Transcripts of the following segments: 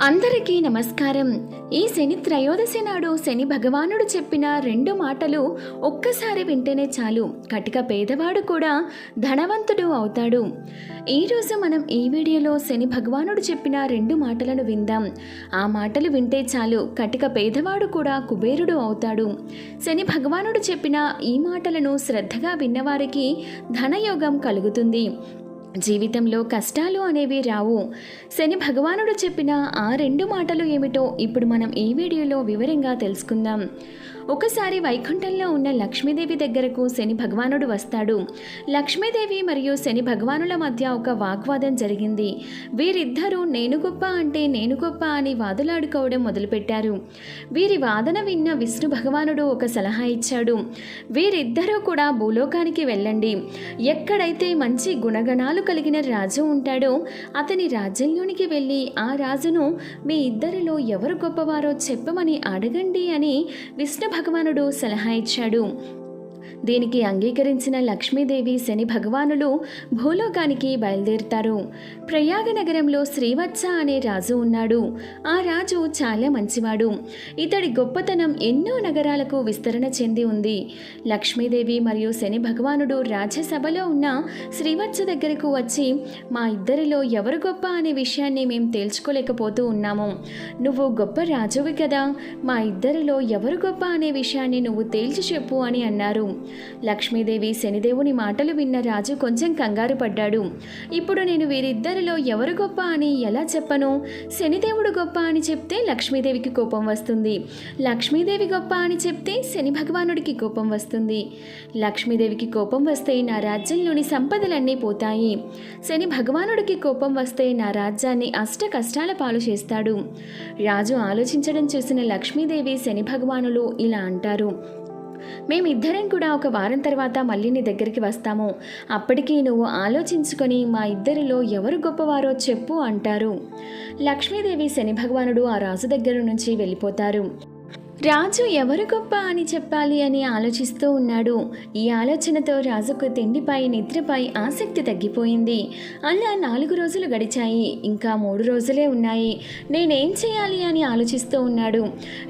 అందరికీ నమస్కారం. ఈ శని త్రయోదశి నాడు శని భగవానుడు చెప్పిన రెండు మాటలు ఒక్కసారి వింటేనే చాలు. కటిక పేదవాడు కూడా ధనవంతుడు అవుతాడు. ఈరోజు మనం ఈ వీడియోలో శని భగవానుడు చెప్పిన రెండు మాటలను విందాం. ఆ మాటలు వింటే చాలు. కటిక పేదవాడు కూడా కుబేరుడు అవుతాడు. శని భగవానుడు చెప్పిన ఈ మాటలను శ్రద్ధగా విన్నవారికి ధనయోగం కలుగుతుంది. జీవితంలో కష్టాలు అనేవి రావు. శని భగవానుడు చెప్పిన ఆ రెండు మాటలు ఏమిటో ఇప్పుడు మనం ఈ వీడియోలో వివరంగా తెలుసుకుందాం. ఒకసారి వైకుంఠంలో ఉన్న లక్ష్మీదేవి దగ్గరకు శని భగవానుడు వస్తాడు. లక్ష్మీదేవి మరియు శని భగవానుల మధ్య ఒక వాగ్వాదం జరిగింది. వీరిద్దరూ నేను గొప్ప అంటే నేను గొప్ప అని వాదులాడుకోవడం మొదలుపెట్టారు. వీరి వాదన విన్న విష్ణు భగవానుడు ఒక సలహా ఇచ్చాడు. వీరిద్దరూ కూడా భూలోకానికి వెళ్ళండి. ఎక్కడైతే మంచి గుణగణాలు కలిగిన రాజు ఉంటాడో అతని రాజ్యంలోనికి వెళ్ళి ఆ రాజును మీ ఇద్దరిలో ఎవరు గొప్పవారో చెప్పమని అడగండి అని విష్ణు భగవానుడు సలహా ఇచ్చాడు. దీనికి అంగీకరించిన లక్ష్మీదేవి శని భగవానులు భూలోకానికి బయలుదేరుతారు. ప్రయాగ నగరంలో శ్రీవత్స అనే రాజు ఉన్నాడు. ఆ రాజు చాలా మంచివాడు. ఇతడి గొప్పతనం ఎన్నో నగరాలకు విస్తరణ చెంది ఉంది. లక్ష్మీదేవి మరియు శని భగవానుడు రాజ్యసభలో ఉన్న శ్రీవత్స దగ్గరకు వచ్చి మా ఇద్దరిలో ఎవరు గొప్ప అనే విషయాన్ని మేము తేల్చుకోలేకపోతూ ఉన్నాము. నువ్వు గొప్ప రాజువి కదా. మా ఇద్దరిలో ఎవరు గొప్ప అనే విషయాన్ని నువ్వు తేల్చి చెప్పు అని అన్నారు. లక్ష్మీదేవి శనిదేవుని మాటలు విన్న రాజు కొంచెం కంగారు పడ్డాడు. ఇప్పుడు నేను వీరిద్దరిలో ఎవరు గొప్ప అని ఎలా చెప్పను? శనిదేవుడు గొప్ప అని చెప్తే లక్ష్మీదేవికి కోపం వస్తుంది. లక్ష్మీదేవి గొప్ప అని చెప్తే శని భగవానుడికి కోపం వస్తుంది. లక్ష్మీదేవికి కోపం వస్తే నా రాజ్యంలోని సంపదలన్నీ పోతాయి. శని భగవానుడికి కోపం వస్తే నా రాజ్యాన్ని అష్ట కష్టాల పాలు చేస్తాడు. రాజు ఆలోచించడం చూసిన లక్ష్మీదేవి శని భగవానులు ఇలా అంటారు. మేమిద్దరం కూడా ఒక వారం తర్వాత మళ్ళీ నీ దగ్గరికి వస్తాము. అప్పటికి నువ్వు ఆలోచించుకొని మా ఇద్దరిలో ఎవరు గొప్పవారో చెప్పు అంటారు. లక్ష్మీదేవి శని భగవానుడు ఆ రాజు దగ్గర నుంచి వెళ్ళిపోతారు. రాజు ఎవరు గొప్ప అని చెప్పాలి అని ఆలోచిస్తూ ఉన్నాడు. ఈ ఆలోచనతో రాజుకు తిండిపై నిద్రపై ఆసక్తి తగ్గిపోయింది. అలా నాలుగు రోజులు గడిచాయి. ఇంకా మూడు రోజులే ఉన్నాయి. నేనేం చేయాలి అని ఆలోచిస్తూ ఉన్నాడు.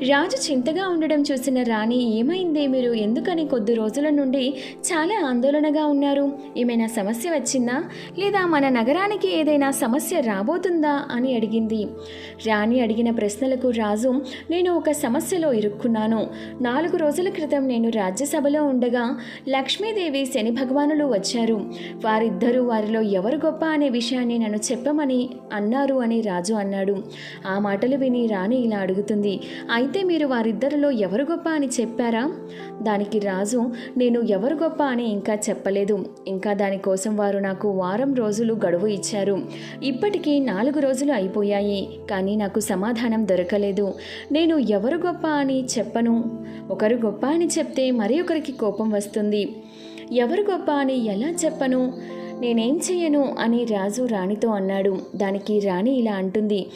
రాజు చింతగా ఉండడం చూసిన రాణి ఏమైంది మీరు? ఎందుకని కొద్ది రోజుల నుండి చాలా ఆందోళనగా ఉన్నారు? ఏమైనా సమస్య వచ్చిందా? లేదా మన నగరానికి ఏదైనా సమస్య రాబోతుందా? అని అడిగింది. రాణి అడిగిన ప్రశ్నలకు రాజు నేను ఒక సమస్యలో ఇరుక్కున్నాను. నాలుగు రోజుల క్రితం నేను రాజ్యసభలో ఉండగా లక్ష్మీదేవి శని భగవానులు వచ్చారు. వారిద్దరూ వారిలో ఎవరు గొప్ప అనే విషయాన్ని నన్ను చెప్పమని అన్నారు అని రాజు అన్నాడు. ఆ మాటలు విని రాణి ఇలా అడుగుతుంది అయితే మీరు వారిద్దరిలో ఎవరు గొప్ప అని చెప్పారా? దానికి రాజు నేను ఎవరు గొప్ప అని ఇంకా చెప్పలేదు. ఇంకా దానికోసం వారు నాకు వారం రోజులు గడువు ఇచ్చారు. ఇప్పటికీ నాలుగు రోజులు అయిపోయాయి కానీ నాకు సమాధానం దొరకలేదు. నేను ఎవరు గొప్ప అని చెప్పను. ఒకరు గొప్ప అని చెప్తే మరి ఒకరికి కోపం వస్తుంది. ఎవరు గొప్ప అని ఎలా చెప్పను? నేనేం చేయను? అని రాజు రాణితో అన్నాడు. దానికి రాణి ఇలా అంటుంది.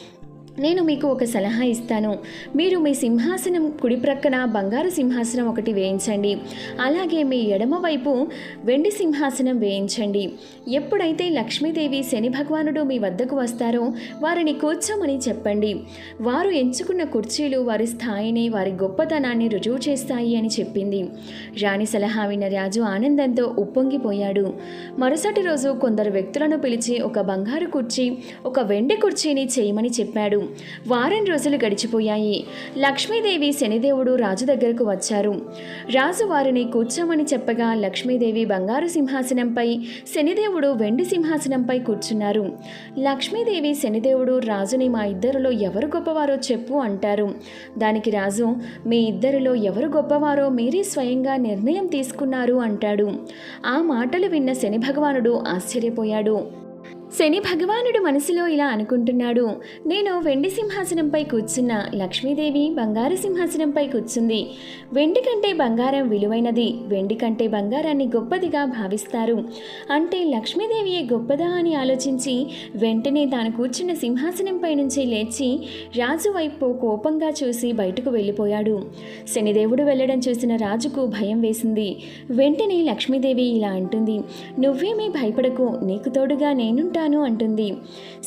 నేను మీకు ఒక సలహా ఇస్తాను. మీరు మీ సింహాసనం కుడి ప్రక్కన బంగారు సింహాసనం ఒకటి వేయించండి. అలాగే మీ ఎడమ వైపు వెండి సింహాసనం వేయించండి. ఎప్పుడైతే లక్ష్మీదేవి శని భగవానుడు మీ వద్దకు వస్తారో వారిని కూర్చోమని చెప్పండి. వారు ఎంచుకున్న కుర్చీలు వారి స్థాయిని వారి గొప్పతనాన్ని రుజువు చేస్తాయి అని చెప్పింది. రాణి సలహా విన్న రాజు ఆనందంతో ఉప్పొంగిపోయాడు. మరుసటి రోజు కొందరు వ్యక్తులను పిలిచి ఒక బంగారు కుర్చీ ఒక వెండి కుర్చీని చేయమని చెప్పాడు. వారం రోజులు గడిచిపోయాయి. లక్ష్మీదేవి శనిదేవుడు రాజు దగ్గరకు వచ్చారు. రాజు వారిని కూర్చోమని చెప్పగా లక్ష్మీదేవి బంగారు సింహాసనంపై శనిదేవుడు వెండి సింహాసనంపై కూర్చున్నారు. లక్ష్మీదేవి శనిదేవుడు రాజుని మా ఇద్దరిలో ఎవరు గొప్పవారో చెప్పు అంటారు. దానికి రాజు మీ ఇద్దరిలో ఎవరు గొప్పవారో మీరే స్వయంగా నిర్ణయం తీసుకున్నారు అంటాడు. ఆ మాటలు విన్న శని భగవానుడు ఆశ్చర్యపోయాడు. శని భగవానుడు మనసులో ఇలా అనుకుంటున్నాడు. నేను వెండి సింహాసనంపై కూర్చున్న లక్ష్మీదేవి బంగారు సింహాసనంపై కూర్చుంది. వెండి కంటే బంగారం విలువైనది వెండి కంటే బంగారాన్ని గొప్పదిగా భావిస్తారు. అంటే లక్ష్మీదేవియే గొప్పదా అని ఆలోచించి వెంటనే తాను కూర్చున్న సింహాసనంపై నుంచి లేచి రాజు వైపు కోపంగా చూసి బయటకు వెళ్ళిపోయాడు. శనిదేవుడు వెళ్ళడం చూసిన రాజుకు భయం వేసింది. వెంటనే లక్ష్మీదేవి ఇలా అంటుంది. నువ్వేమీ భయపడకు నీకు తోడుగా నేనుంటా అడ్డుకుంటాను అంటుంది.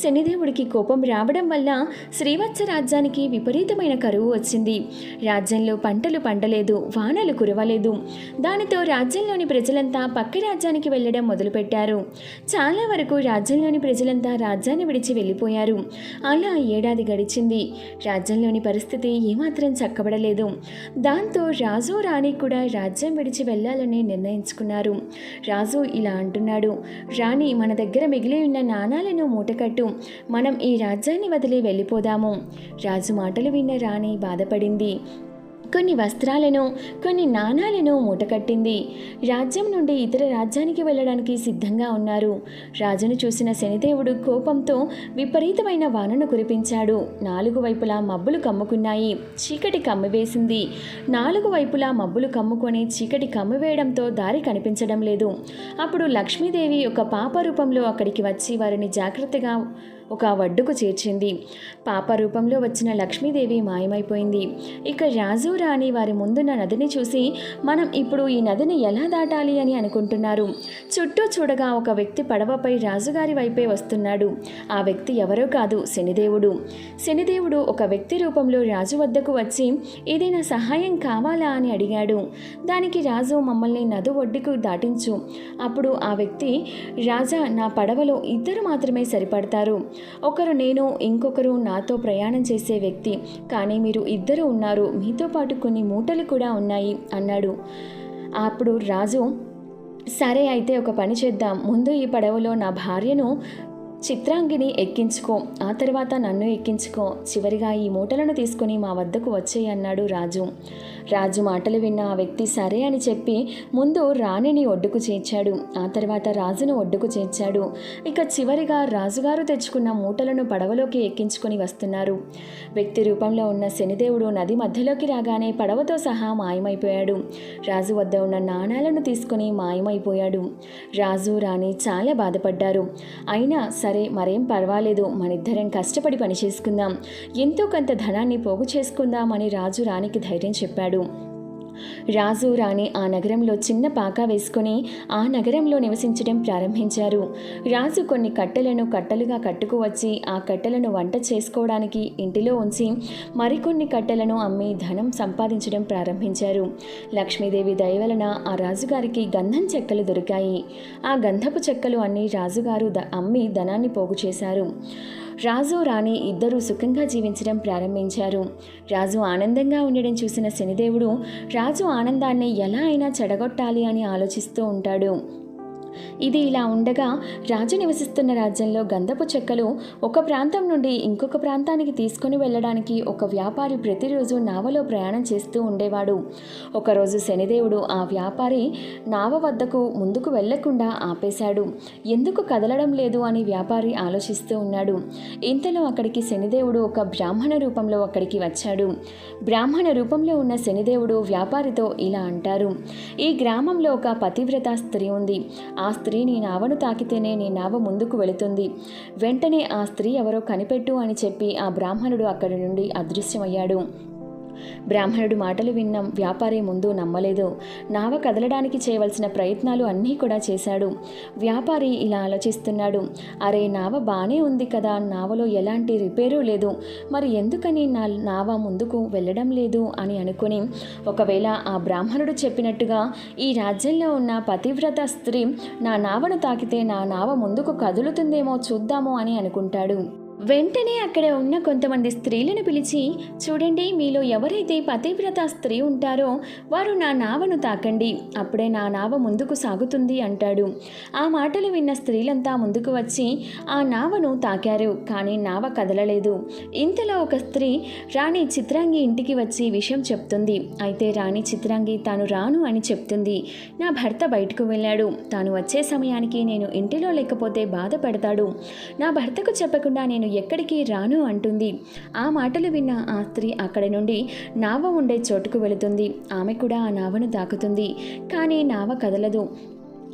శనిదేవుడికి కోపం రావడం వల్ల శ్రీవత్స రాజ్యానికి విపరీతమైన కరువు వచ్చింది. రాజ్యంలో పంటలు పండలేదు వానలు కురవలేదు. దానితో రాజ్యంలోని ప్రజలంతా పక్క రాజ్యానికి వెళ్ళడం మొదలుపెట్టారు. చాలా వరకు రాజ్యంలోని ప్రజలంతా రాజ్యాన్ని విడిచి వెళ్ళిపోయారు. అలా ఏడాది గడిచింది. రాజ్యంలోని పరిస్థితి ఏమాత్రం చక్కబడలేదు. దాంతో రాజు రాణి కూడా రాజ్యం విడిచి వెళ్ళాలని నిర్ణయించుకున్నారు. రాజు ఇలా అంటున్నాడు. రాణి మన దగ్గర మిగిలి ఉన్న నాణాలను మూటకట్టు. మనం ఈ రాజ్యాన్ని వదిలి వెళ్ళిపోదాము. రాజు మాటలు విన్న రాణి బాధపడింది. కొన్ని వస్త్రాలను కొన్ని నాణాలను మూటకట్టింది. రాజ్యం నుండి ఇతర రాజ్యానికి వెళ్ళడానికి సిద్ధంగా ఉన్నారు. రాజును చూసిన శనిదేవుడు కోపంతో విపరీతమైన వానను కురిపించాడు. నాలుగు వైపులా మబ్బులు కమ్ముకున్నాయి. చీకటి కమ్మివేసింది నాలుగు వైపులా మబ్బులు కమ్ముకొని చీకటి కమ్మివేయడంతో దారి కనిపించడం లేదు. అప్పుడు లక్ష్మీదేవి ఒక పాప రూపంలో అక్కడికి వచ్చి వారిని జాగ్రత్తగా ఒక వడ్డుకు చేర్చింది. పాప రూపంలో వచ్చిన లక్ష్మీదేవి మాయమైపోయింది. ఇక రాజు రాణి వారి ముందున్న నదిని చూసి మనం ఇప్పుడు ఈ నదిని ఎలా దాటాలి అని అనుకుంటున్నారు. చుట్టూ చూడగా ఒక వ్యక్తి పడవపై రాజుగారి వైపే వస్తున్నాడు. ఆ వ్యక్తి ఎవరో కాదు శనిదేవుడు. శనిదేవుడు ఒక వ్యక్తి రూపంలో రాజు వద్దకు వచ్చి ఏదైనా సహాయం కావాలా? అని అడిగాడు. దానికి రాజు మమ్మల్ని నదు ఒడ్డుకు దాటించు. అప్పుడు ఆ వ్యక్తి రాజా నా పడవలో ఇద్దరు మాత్రమే సరిపడతారు. ఒకరు నేను ఇంకొకరు నాతో ప్రయాణం చేసే వ్యక్తి. కానీ మీరు ఇద్దరు ఉన్నారు మీతో పాటు కొన్ని మూటలు కూడా ఉన్నాయి అన్నాడు. అప్పుడు రాజు సరే అయితే ఒక పని చేద్దాం. ముందు ఈ పడవలో నా భార్యను చిత్రాంగిని ఎక్కించుకో ఆ తర్వాత నన్ను ఎక్కించుకో చివరిగా ఈ మూటలను తీసుకుని మా వద్దకు వచ్చేయి అన్నాడు రాజు. రాజు మాటలు విన్న ఆ వ్యక్తి సరే అని చెప్పి ముందు రాణిని ఒడ్డుకు చేర్చాడు. ఆ తర్వాత రాజును ఒడ్డుకు చేర్చాడు. ఇక చివరిగా రాజుగారు తెచ్చుకున్న మూటలను పడవలోకి ఎక్కించుకొని వస్తున్నారు. వ్యక్తి రూపంలో ఉన్న శనిదేవుడు నది మధ్యలోకి రాగానే పడవతో సహా మాయమైపోయాడు. రాజు వద్ద ఉన్న నాణాలను తీసుకుని మాయమైపోయాడు. రాజు రాణి చాలా బాధపడ్డారు. అయినా సరే మరేం పర్వాలేదు. మనిద్దరం కష్టపడి పని చేసుకుందాం. ఎంతో కొంత ధనాన్ని పోగు చేసుకుందామని రాజు రాణికి ధైర్యం చెప్పాడు. రాజు రాణి ఆ నగరంలో చిన్న పాక వేసుకొని ఆ నగరంలో నివసించడం ప్రారంభించారు. రాజు కొన్ని కట్టెలను కట్టలుగా కట్టుకువచ్చి ఆ కట్టెలను వంట చేసుకోవడానికి ఇంటిలో ఉంచి మరికొన్ని కట్టెలను అమ్మి ధనం సంపాదించడం ప్రారంభించారు. లక్ష్మీదేవి దయవలన ఆ రాజుగారికి గంధం చెక్కలు దొరికాయి. ఆ గంధపు చెక్కలు అన్ని రాజుగారు ద అమ్మి ధనాన్ని పోగు చేశారు. రాజు రాణి ఇద్దరూ సుఖంగా జీవించడం ప్రారంభించారు. రాజు ఆనందంగా ఉండడం చూసిన శనిదేవుడు రాజు ఆనందాన్ని ఎలా అయినా చెడగొట్టాలి అని ఆలోచిస్తూ ఉంటాడు. ఇది ఇలా ఉండగా రాజు నివసిస్తున్న రాజ్యంలో గంధపు చెక్కలు ఒక ప్రాంతం నుండి ఇంకొక ప్రాంతానికి తీసుకుని వెళ్ళడానికి ఒక వ్యాపారి ప్రతిరోజు నావలో ప్రయాణం చేస్తూ ఉండేవాడు. ఒకరోజు శనిదేవుడు ఆ వ్యాపారి నావ వద్దకు ముందుకు వెళ్ళకుండా ఆపేశాడు. ఎందుకు కదలడం లేదు అని వ్యాపారి ఆలోచిస్తూ ఉన్నాడు. ఇంతలో అక్కడికి శనిదేవుడు ఒక బ్రాహ్మణ రూపంలో అక్కడికి వచ్చాడు. బ్రాహ్మణ రూపంలో ఉన్న శనిదేవుడు వ్యాపారితో ఇలా అంటారు. ఈ గ్రామంలో ఒక పతివ్రత స్త్రీ ఉంది. ఆ స్త్రీ నీ నావను తాకితేనే నీ నావ ముందుకు వెళుతుంది. వెంటనే ఆ స్త్రీ ఎవరో కనిపెట్టు అని చెప్పి ఆ బ్రాహ్మణుడు అక్కడి నుండి అదృశ్యమయ్యాడు. బ్రాహ్మణుడు మాటలు విన్న వ్యాపారి ముందు నమ్మలేదు. నావ కదలడానికి చేయవలసిన ప్రయత్నాలు అన్నీ కూడా చేశాడు. వ్యాపారి ఇలా ఆలోచిస్తున్నాడు. అరే నావ బాగానే ఉంది కదా. నావలో ఎలాంటి రిపేరు లేదు. మరి ఎందుకని నా నావ ముందుకు వెళ్ళడం లేదు అని అనుకుని ఒకవేళ ఆ బ్రాహ్మణుడు చెప్పినట్టుగా ఈ రాజ్యంలో ఉన్న పతివ్రత స్త్రీ నా నావను తాకితే నా నావ ముందుకు కదులుతుందేమో చూద్దాము అని అనుకుంటాడు. వెంటనే అక్కడ ఉన్న కొంతమంది స్త్రీలను పిలిచి చూడండి మీలో ఎవరైతే పతివ్రత స్త్రీ ఉంటారో వారు నా నావను తాకండి. అప్పుడే నా నావ ముందుకు సాగుతుంది అంటాడు. ఆ మాటలు విన్న స్త్రీలంతా ముందుకు వచ్చి ఆ నావను తాకారు కానీ నావ కదలలేదు. ఇంతలో ఒక స్త్రీ రాణి చిత్రాంగి ఇంటికి వచ్చి విషయం చెప్తుంది. అయితే రాణి చిత్రాంగి తాను రాను అని చెప్తుంది. నా భర్త బయటకు వెళ్ళాడు. తాను వచ్చే సమయానికి నేను ఇంటిలో లేకపోతే బాధపడతాడు. నా భర్తకు చెప్పకుండా నేను ఎక్కడికి రాను అంటుంది. ఆ మాటలు విన్న ఆ స్త్రీ అక్కడి నుండి నావ ఉండే చోటుకు వెళుతుంది. ఆమె కూడా ఆ నావను తాకుతుంది కానీ నావ కదలదు.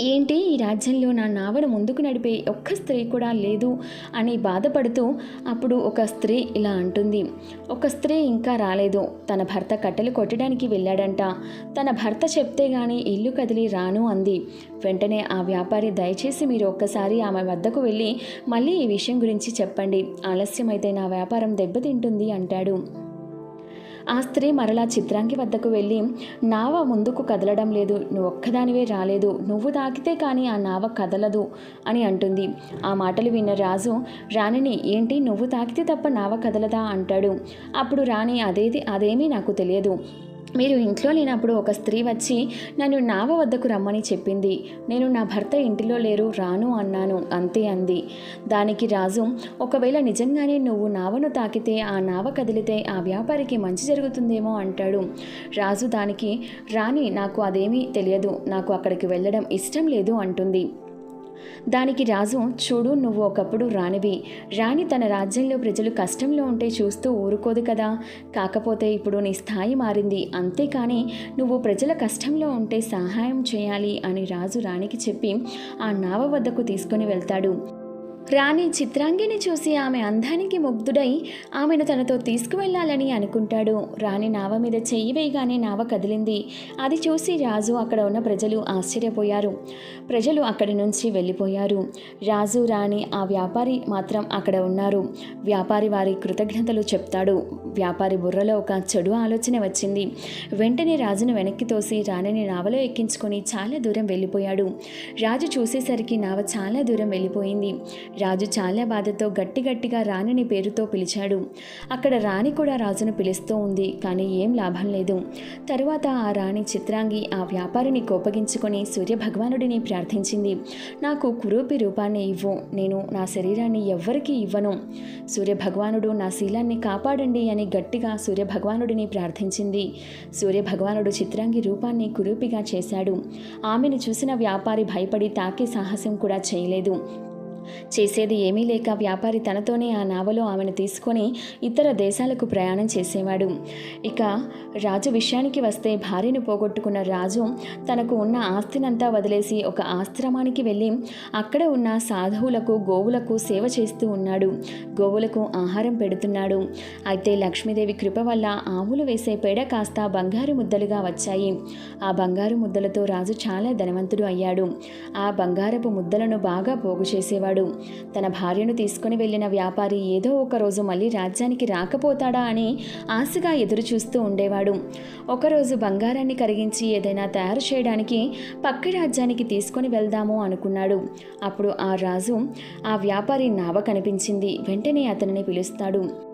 ఏంటి ఈ రాజ్యంలో నా నావను ముందుకు నడిపే ఒక్క స్త్రీ కూడా లేదు అని బాధపడుతూ అప్పుడు ఒక స్త్రీ ఇలా అంటుంది. ఒక స్త్రీ ఇంకా రాలేదు. తన భర్త కట్టెలు కొట్టడానికి వెళ్ళాడంట. తన భర్త చెప్తే గాని ఇల్లు కదిలి రాను అంది. వెంటనే ఆ వ్యాపారి దయచేసి మీరు ఒక్కసారి ఆమె వద్దకు వెళ్ళి మళ్ళీ ఈ విషయం గురించి చెప్పండి. ఆలస్యమైతే నా వ్యాపారం దెబ్బతింటుంది అంటాడు. ఆ స్త్రీ మరలా చిత్రాంగి వద్దకు వెళ్ళి నావ ముందుకు కదలడం లేదు నువ్వు ఒక్కదానివే రాలేదు నువ్వు తాకితే కానీ ఆ నావ కదలదు అని అంటుంది. ఆ మాటలు విన్న రాజు రాణిని ఏంటి నువ్వు తాకితే తప్ప నావ కదలదా? అంటాడు. అప్పుడు రాణి అదేది అదేమీ నాకు తెలియదు. మీరు ఇంట్లో లేనప్పుడు ఒక స్త్రీ వచ్చి నన్ను నావ వద్దకు రమ్మని చెప్పింది. నేను నా భర్త ఇంటిలో లేరు రాను అన్నాను అంతే అంది. దానికి రాజు ఒకవేళ నిజంగానే నువ్వు నావను తాకితే ఆ నావ కదిలితే ఆ వ్యాపారికి మంచి జరుగుతుందేమో అంటాడు. రాజు దానికి రాణి నాకు అదేమీ తెలియదు. నాకు అక్కడికి వెళ్ళడం ఇష్టం లేదు అంటుంది. దానికి రాజు చూడు నువ్వు ఒకప్పుడు రాణివి. రాణి తన రాజ్యంలో ప్రజలు కష్టంలో ఉంటే చూస్తూ ఊరుకోదు కదా. కాకపోతే ఇప్పుడు నీ స్థాయి మారింది. అంతేకాని నువ్వు ప్రజల కష్టంలో ఉంటే సహాయం చేయాలి అని రాజు రాణికి చెప్పి ఆ నావ వద్దకు తీసుకొని వెళ్తాడు. రాణి చిత్రాంగిని చూసి ఆమె అందానికి ముగ్ధుడై ఆమెను తనతో తీసుకువెళ్ళాలని అనుకుంటాడు. రాణి నావ మీద చెయ్యి వేయగానే నావ కదిలింది. అది చూసి రాజు అక్కడ ఉన్న ప్రజలు ఆశ్చర్యపోయారు. ప్రజలు అక్కడి నుంచి వెళ్ళిపోయారు. రాజు రాణి ఆ వ్యాపారి మాత్రం అక్కడ ఉన్నారు. వ్యాపారి వారి కృతజ్ఞతలు చెప్తాడు. వ్యాపారి బుర్రలో ఒక చెడు ఆలోచన వచ్చింది. వెంటనే రాజును వెనక్కి తోసి రాణిని నావలో ఎక్కించుకొని చాలా దూరం వెళ్ళిపోయాడు. రాజు చూసేసరికి నావ చాలా దూరం వెళ్ళిపోయింది. రాజు చాలా బాధతో గట్టి గట్టిగా రాణిని పేరుతో పిలిచాడు. అక్కడ రాణి కూడా రాజును పిలుస్తూ ఉంది కానీ ఏం లాభం లేదు. తరువాత ఆ రాణి చిత్రాంగి ఆ వ్యాపారిని కోపగించుకొని సూర్యభగవానుడిని ప్రార్థించింది. నాకు కురూపి రూపాన్ని ఇవ్వు నేను నా శరీరాన్ని ఎవ్వరికీ ఇవ్వను. సూర్యభగవానుడు నా శీలాన్ని కాపాడండి అని గట్టిగా సూర్యభగవానుడిని ప్రార్థించింది. సూర్యభగవానుడు చిత్రాంగి రూపాన్ని కురూపిగా చేశాడు. ఆమెను చూసిన వ్యాపారి భయపడి తాకే సాహసం కూడా చేయలేదు. చేసేది ఏమీ లేక వ్యాపారి తనతోనే ఆ నావలో ఆమెను తీసుకొని ఇతర దేశాలకు ప్రయాణం చేసేవాడు. ఇక రాజు విషయానికి వస్తే భార్యను పోగొట్టుకున్న రాజు తనకు ఉన్న ఆస్తినంతా వదిలేసి ఒక ఆశ్రమానికి వెళ్ళి అక్కడ ఉన్న సాధువులకు గోవులకు సేవ చేస్తూ ఉన్నాడు. గోవులకు ఆహారం పెడుతున్నాడు. అయితే లక్ష్మీదేవి కృప వల్ల ఆవులు వేసే పేడ కాస్త బంగారు ముద్దలుగా వచ్చాయి. ఆ బంగారు ముద్దలతో రాజు చాలా ధనవంతుడు అయ్యాడు. ఆ బంగారపు ముద్దలను బాగా పోగు చేసేవాడు. తన భార్యను తీసుకుని వెళ్ళిన వ్యాపారి ఏదో ఒక రోజు మళ్ళీ రాజ్యానికి రాకపోతాడా అని ఆశగా ఎదురు చూస్తూ ఉండేవాడు. ఒకరోజు బంగారాన్ని కరిగించి ఏదైనా తయారు చేయడానికి పక్క రాజ్యానికి తీసుకొని వెళ్దాము అనుకున్నాడు. అప్పుడు ఆ రాజు ఆ వ్యాపారి నావ కనిపించింది. వెంటనే అతనిని పిలుస్తాడు.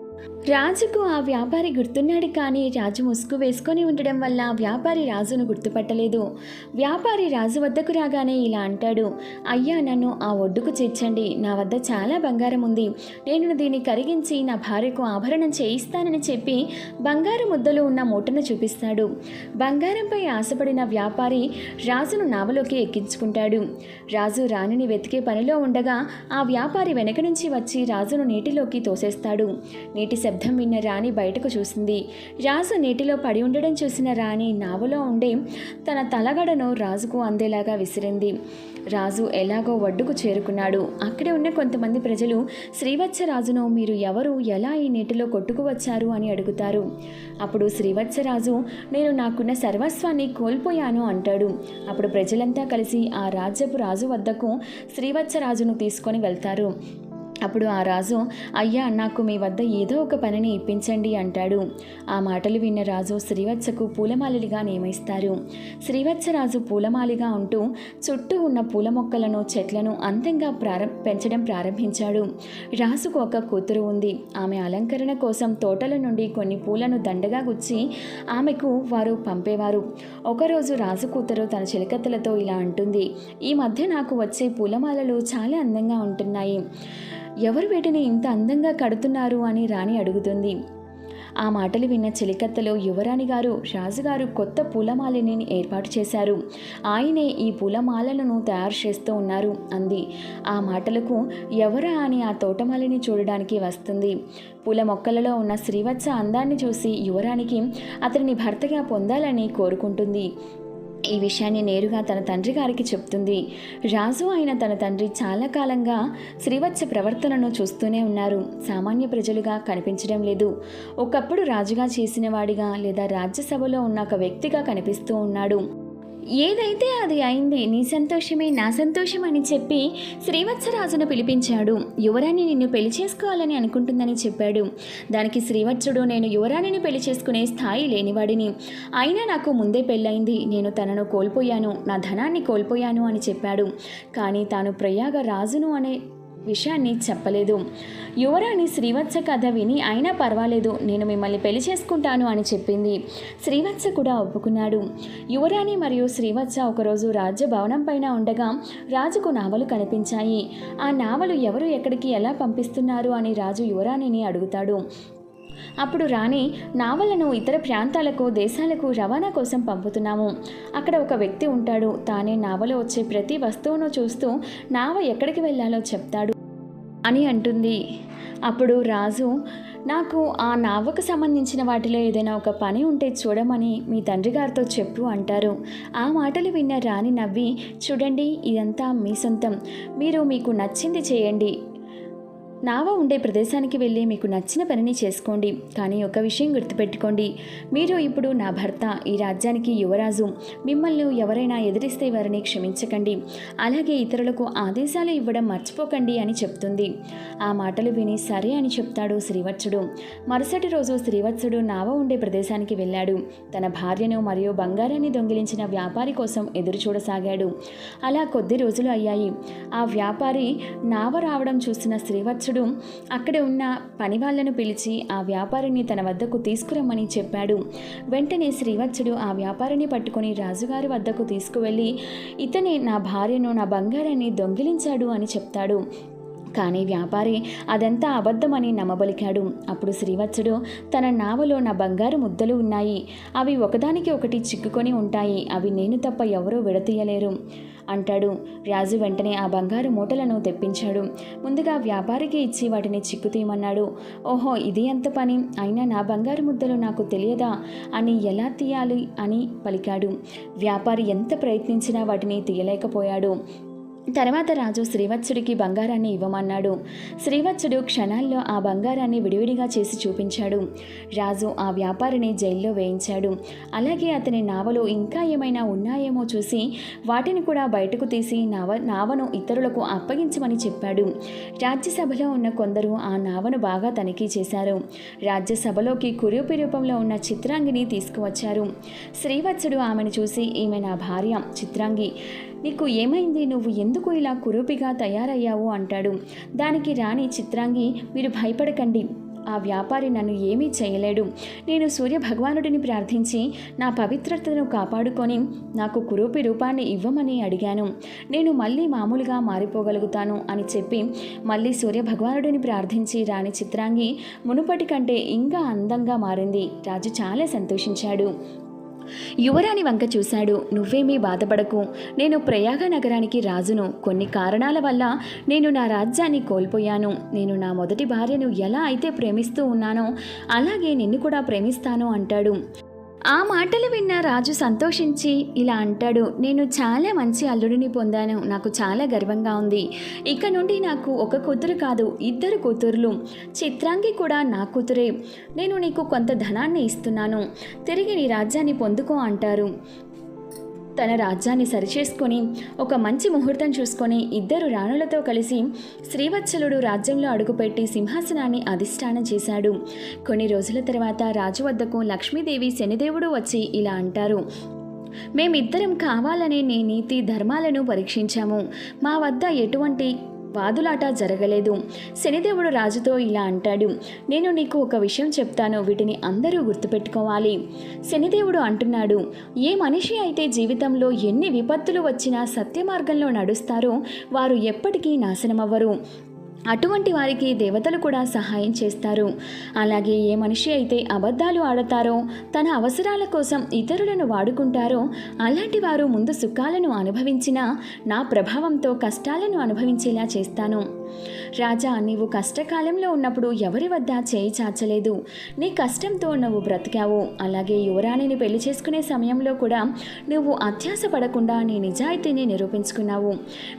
రాజుకు ఆ వ్యాపారి గుర్తున్నాడు కానీ రాజు ముసుగు వేసుకొని ఉండడం వల్ల వ్యాపారి రాజును గుర్తుపట్టలేదు. వ్యాపారి రాజు వద్దకు రాగానే ఇలా అంటాడు అయ్యా నన్ను ఆ ఒడ్డుకు చేర్చండి. నా వద్ద చాలా బంగారం ఉంది. నేను దీన్ని కరిగించి నా భార్యకు ఆభరణం చేయిస్తానని చెప్పి బంగారు ముద్దలు ఉన్న మూటను చూపిస్తాడు. బంగారంపై ఆశపడిన వ్యాపారి రాజును నావలోకి ఎక్కించుకుంటాడు. రాజు రాణిని వెతికే పనిలో ఉండగా ఆ వ్యాపారి వెనక నుంచి వచ్చి రాజును నీటిలోకి తోసేస్తాడు. నీటి శబ్దం విన్న రాణి బయటకు చూసింది. రాజు నీటిలో పడి ఉండడం చూసిన రాణి నావలో ఉండే తన తలగడను రాజుకు అందేలాగా విసిరింది. రాజు ఎలాగో ఒడ్డుకు చేరుకున్నాడు. అక్కడే ఉన్న కొంతమంది ప్రజలు శ్రీవత్సరాజును మీరు ఎవరు ఎలా ఈ నీటిలో కొట్టుకు వచ్చారు అని అడుగుతారు. అప్పుడు శ్రీవత్సరాజు నేను నాకున్న సర్వస్వాన్ని కోల్పోయాను అంటాడు. అప్పుడు ప్రజలంతా కలిసి ఆ రాజ్యపు రాజు వద్దకు శ్రీవత్సరాజును తీసుకొని వెళ్తారు. అప్పుడు ఆ రాజు అయ్యా నాకు మీ వద్ద ఏదో ఒక పనిని ఇప్పించండి అంటాడు. ఆ మాటలు విన్న రాజు శ్రీవత్సకు పూలమాలిగా నియమిస్తారు. శ్రీవత్సరాజు పూలమాలిగా ఉంటూ చుట్టూ ఉన్న పూల మొక్కలను చెట్లను అందంగా ప్రారం పెంచడం ప్రారంభించాడు. రాజుకు ఒక కూతురు ఉంది. ఆమె అలంకరణ కోసం తోటల నుండి కొన్ని పూలను దండగా గుచ్చి ఆమెకు వారు పంపేవారు. ఒకరోజు రాజు కూతురు తన చిలకత్తలతో ఇలా అంటుంది ఈ మధ్య నాకు వచ్చే పూలమాలలు చాలా అందంగా ఉంటున్నాయి. ఎవరు వీటిని ఇంత అందంగా కడుతున్నారు అని రాణి అడుగుతుంది. ఆ మాటలు విన్న చెలికత్తలో యువరాణి గారు రాజుగారు కొత్త పూలమాలిని ఏర్పాటు చేశారు. ఆయనే ఈ పూలమాలలను తయారు చేస్తూ ఉన్నారు అంది. ఆ మాటలకు ఎవరా అని ఆ తోటమాలిని చూడడానికి వస్తుంది. పూల మొక్కలలో ఉన్న శ్రీవత్స అందాన్ని చూసి యువరానికి అతనిని భర్తగా పొందాలని కోరుకుంటుంది. ఈ విషయాన్ని నేరుగా తన తండ్రి గారికి చెప్తుంది. రాజు అయిన తన తండ్రి చాలా కాలంగా శ్రీవత్స ప్రవర్తనను చూస్తూనే ఉన్నారు. సామాన్య ప్రజలుగా కనిపించడం లేదు. ఒకప్పుడు రాజుగా చేసిన వాడిగా లేదా రాజ్యసభలో ఉన్న ఒక వ్యక్తిగా కనిపిస్తూ ఉన్నాడు. ఏదైతే అది అయింది నీ సంతోషమే నా సంతోషం అని చెప్పి శ్రీవత్సరాజును పిలిపించాడు. యువరాణి నిన్ను పెళ్ళి చేసుకోవాలని అనుకుంటుందని చెప్పాడు. దానికి శ్రీవత్సుడు నేను యువరాణిని పెళ్ళి చేసుకునే స్థాయి లేనివాడిని. అయినా నాకు ముందే పెళ్ళైంది నేను తనను కోల్పోయాను. నా ధనాన్ని కోల్పోయాను అని చెప్పాడు. కానీ తాను ప్రయాగ రాజును అనే విషయాన్ని చెప్పలేదు. యువరాణి శ్రీవత్స కథ విని అయినా పర్వాలేదు నేను మిమ్మల్ని పెళ్ళి చేసుకుంటాను అని చెప్పింది. శ్రీవత్స కూడా ఒప్పుకున్నాడు. యువరాణి మరియు శ్రీవత్స ఒకరోజు రాజ్య భవనం పైన ఉండగా రాజుకు నావలు కనిపించాయి. ఆ నావలు ఎవరు ఎక్కడికి ఎలా పంపిస్తున్నారు అని రాజు యువరాణిని అడుగుతాడు. అప్పుడు రాణి నావలను ఇతర ప్రాంతాలకు దేశాలకు రవాణా కోసం పంపుతున్నాము. అక్కడ ఒక వ్యక్తి ఉంటాడు. తానే నావలో వచ్చే ప్రతి వస్తువును చూస్తూ నావ ఎక్కడికి వెళ్ళాలో చెప్తాడు. అని అంటుంది. అప్పుడు రాజు నాకు ఆ నావకు సంబంధించిన వాటిలో ఏదైనా ఒక పని ఉంటే చూడమని మీ తండ్రి గారితో చెప్పు అంటారు. ఆ మాటలు విన్న రాణి నవ్వి చూడండి ఇదంతా మీ సొంతం. మీరు మీకు నచ్చింది చేయండి. నావ ఉండే ప్రదేశానికి వెళ్ళి మీకు నచ్చిన పనిని చేసుకోండి. కానీ ఒక విషయం గుర్తుపెట్టుకోండి. మీరు ఇప్పుడు నా భర్త ఈ రాజ్యానికి యువరాజు. మిమ్మల్ని ఎవరైనా ఎదిరిస్తే వారిని క్షమించకండి. అలాగే ఇతరులకు ఆదేశాలు ఇవ్వడం మర్చిపోకండి అని చెప్తుంది. ఆ మాటలు విని సరే అని చెప్తాడు శ్రీవత్సుడు. మరుసటి రోజు శ్రీవత్సుడు నావ ఉండే ప్రదేశానికి వెళ్ళాడు. తన భార్యను మరియు బంగారాన్ని దొంగిలించిన వ్యాపారి కోసం ఎదురు చూడసాగాడు. అలా కొద్ది రోజులు అయ్యాయి. ఆ వ్యాపారి నావ రావడం చూసిన శ్రీవత్సుడు అక్కడ ఉన్న పనివాళ్ళను పిలిచి ఆ వ్యాపారిని తన వద్దకు తీసుకురమ్మని చెప్పాడు. వెంటనే శ్రీవత్సుడు ఆ వ్యాపారిని పట్టుకొని రాజుగారి వద్దకు తీసుకువెళ్ళి ఇతనే నా భార్యను నా బంగారాన్ని దొంగిలించాడు అని చెప్తాడు. కానీ వ్యాపారి అదంతా అబద్ధమని నమ్మబలికాడు. అప్పుడు శ్రీవత్సుడు తన నావలో నా బంగారు ముద్దలు ఉన్నాయి. అవి ఒకదానికి ఒకటి చిక్కుకొని ఉంటాయి. అవి నేను తప్ప ఎవరూ విడతీయలేరు. అంటాడు. రాజు వెంటనే ఆ బంగారు మూటలను తెప్పించాడు. ముందుగా వ్యాపారికి ఇచ్చి వాటిని చిక్కు తీయమన్నాడు ఓహో ఇది ఎంత పని? అయినా నా బంగారు ముద్దలు నాకు తెలియదా? అని ఎలా తీయాలి అని పలికాడు. వ్యాపారి ఎంత ప్రయత్నించినా వాటిని తీయలేకపోయాడు. తర్వాత రాజు శ్రీవత్సుడికి బంగారాన్ని ఇవ్వమన్నాడు. శ్రీవత్సుడు క్షణాల్లో ఆ బంగారాన్ని విడివిడిగా చేసి చూపించాడు. రాజు ఆ వ్యాపారిని జైల్లో వేయించాడు. అలాగే అతని నావలో ఇంకా ఏమైనా ఉన్నాయేమో చూసి వాటిని కూడా బయటకు తీసి నావ నావను ఇతరులకు అప్పగించమని చెప్పాడు. రాజ్యసభలో ఉన్న కొందరు ఆ నావను బాగా తనిఖీ చేశారు. రాజ్యసభలోకి కురూపి రూపంలో ఉన్న చిత్రాంగిని తీసుకువచ్చారు. శ్రీవత్సుడు ఆమెను చూసి ఈమె నా భార్య చిత్రాంగి. నీకు ఏమైంది? నువ్వు ఎందుకు ఇలా కురూపిగా తయారయ్యావు? అంటాడు. దానికి రాణి చిత్రాంగి మీరు భయపడకండి. ఆ వ్యాపారి నన్ను ఏమీ చేయలేడు. నేను సూర్య భగవానుడిని ప్రార్థించి నా పవిత్రతను కాపాడుకొని నాకు కురూపి రూపాన్ని ఇవ్వమని అడిగాను. నేను మళ్ళీ మామూలుగా మారిపోగలుగుతాను అని చెప్పి మళ్ళీ సూర్య భగవానుడిని ప్రార్థించి రాణి చిత్రాంగి మునుపటి కంటే ఇంకా అందంగా మారింది. రాజు చాలా సంతోషించాడు. యువరాణి వంక చూశాడు. నువ్వేమీ బాధపడకు. నేను ప్రయాగ నగరానికి రాజును. కొన్ని కారణాల వల్ల నేను నా రాజ్యాన్ని కోల్పోయాను. నేను నా మొదటి భార్యను ఎలా అయితే ప్రేమిస్తూ ఉన్నానో అలాగే నిన్ను కూడా ప్రేమిస్తాను అంటాడు. ఆ మాటలు విన్న రాజు సంతోషించి ఇలా అంటాడు నేను చాలా మంచి అల్లుడిని పొందాను నాకు చాలా గర్వంగా ఉంది. ఇక నుండి నాకు ఒక కూతురు కాదు ఇద్దరు కూతుర్లు. చిత్రాంగి కూడా నా కూతురే. నేను నీకు కొంత ధనాన్ని ఇస్తున్నాను. తిరిగి నీ రాజ్యాన్ని పొందుకో అంటారు. తన రాజ్యాన్ని సరిచేసుకొని ఒక మంచి ముహూర్తం చూసుకొని ఇద్దరు రాణులతో కలిసి శ్రీవత్సలుడు రాజ్యంలో అడుగుపెట్టి సింహాసనాన్ని అధిష్టానం చేశాడు. కొన్ని రోజుల తర్వాత రాజు వద్దకు లక్ష్మీదేవి శనిదేవుడు వచ్చి ఇలా అంటారు. మేమిద్దరం కావాలనే నీ నీతి ధర్మాలను పరీక్షించాము. మా వద్ద ఎటువంటి వాదులాట జరగలేదు. శనిదేవుడు రాజుతో ఇలా అంటాడు నేను నీకు ఒక విషయం చెప్తాను వీటిని అందరూ గుర్తుపెట్టుకోవాలి. శనిదేవుడు అంటున్నాడు ఏ మనిషి అయితే జీవితంలో ఎన్ని విపత్తులు వచ్చినా సత్య మార్గంలో నడుస్తారో వారు ఎప్పటికీ నాశనమవ్వరు. అటువంటి వారికి దేవతలు కూడా సహాయం చేస్తారు. అలాగే ఏ మనిషి అయితే అబద్ధాలు ఆడతారో తన అవసరాల కోసం ఇతరులను వాడుకుంటారో అలాంటి వారు ముందు సుఖాలను అనుభవించినా నా ప్రభావంతో కష్టాలను అనుభవించేలా చేస్తాను. రాజా నీవు కష్టకాలంలో ఉన్నప్పుడు ఎవరి వద్ద చేయి చాచలేదు. నీ కష్టంతో నువ్వు బ్రతికావు. అలాగే యువరాణిని పెళ్ళి చేసుకునే సమయంలో కూడా నువ్వు అత్యాస పడకుండా నీ నిజాయితీని నిరూపించుకున్నావు.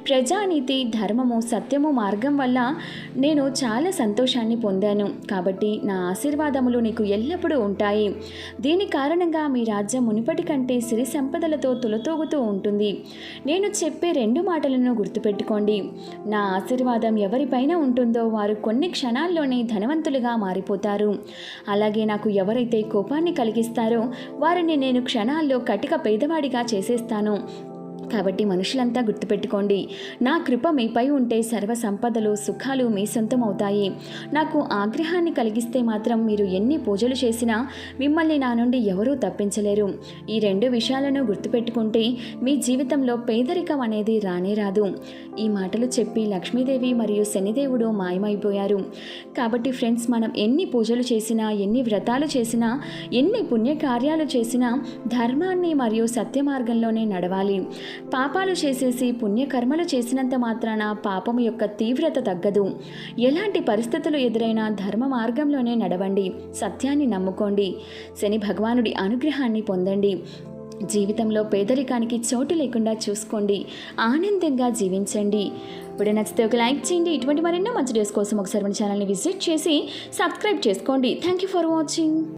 ప్రజానీతి ధర్మము సత్యము మార్గం వల్ల నేను చాలా సంతోషాన్ని పొందాను. కాబట్టి నా ఆశీర్వాదములు నీకు ఎల్లప్పుడూ ఉంటాయి. దీని కారణంగా మీ రాజ్యం మునిపటి కంటే సిరి సంపదలతో తులతూగుతూ ఉంటుంది. నేను చెప్పే రెండు మాటలను గుర్తుపెట్టుకోండి. నా ఆశీర్వాదం ఎవరిపై ఎవరిపైన ఉంటుందో వారు కొన్ని క్షణాల్లోనే ధనవంతులుగా మారిపోతారు. అలాగే నాకు ఎవరైతే కోపాన్ని కలిగిస్తారో వారిని నేను క్షణాల్లో కటిక పేదవాడిగా చేసేస్తాను. కాబట్టి మనుషులంతా గుర్తుపెట్టుకోండి. నా కృప మీపై ఉంటే సర్వ సంపదలు సుఖాలు మీ సొంతం అవుతాయి నాకు ఆగ్రహాన్ని కలిగిస్తే మాత్రం మీరు ఎన్ని పూజలు చేసినా మిమ్మల్ని నా నుండి ఎవరూ తప్పించలేరు. ఈ రెండు విషయాలను గుర్తుపెట్టుకుంటే మీ జీవితంలో పేదరికం అనేది రానే రాదు. ఈ మాటలు చెప్పి లక్ష్మీదేవి మరియు శనిదేవుడు మాయమైపోయారు. కాబట్టి ఫ్రెండ్స్ మనం ఎన్ని పూజలు చేసినా ఎన్ని వ్రతాలు చేసినా ఎన్ని పుణ్యకార్యాలు చేసినా ధర్మాన్ని మరియు సత్య మార్గంలోనే నడవాలి. పాపాలు చేసేసి పుణ్యకర్మలు చేసినంత మాత్రాన పాపం యొక్క తీవ్రత తగ్గదు. ఎలాంటి పరిస్థితులు ఎదురైనా ధర్మ మార్గంలోనే నడవండి. సత్యాన్ని నమ్ముకోండి. శని భగవానుడి అనుగ్రహాన్ని పొందండి. జీవితంలో పేదరికానికి చోటు లేకుండా చూసుకోండి. ఆనందంగా జీవించండి. ఇప్పుడు నచ్చితే ఒక లైక్ చేయండి. ఇటువంటి మరెన్నో మంచి డేస్ కోసం ఒకసారి మన ఛానల్ని విజిట్ చేసి సబ్స్క్రైబ్ చేసుకోండి. Thank you for watching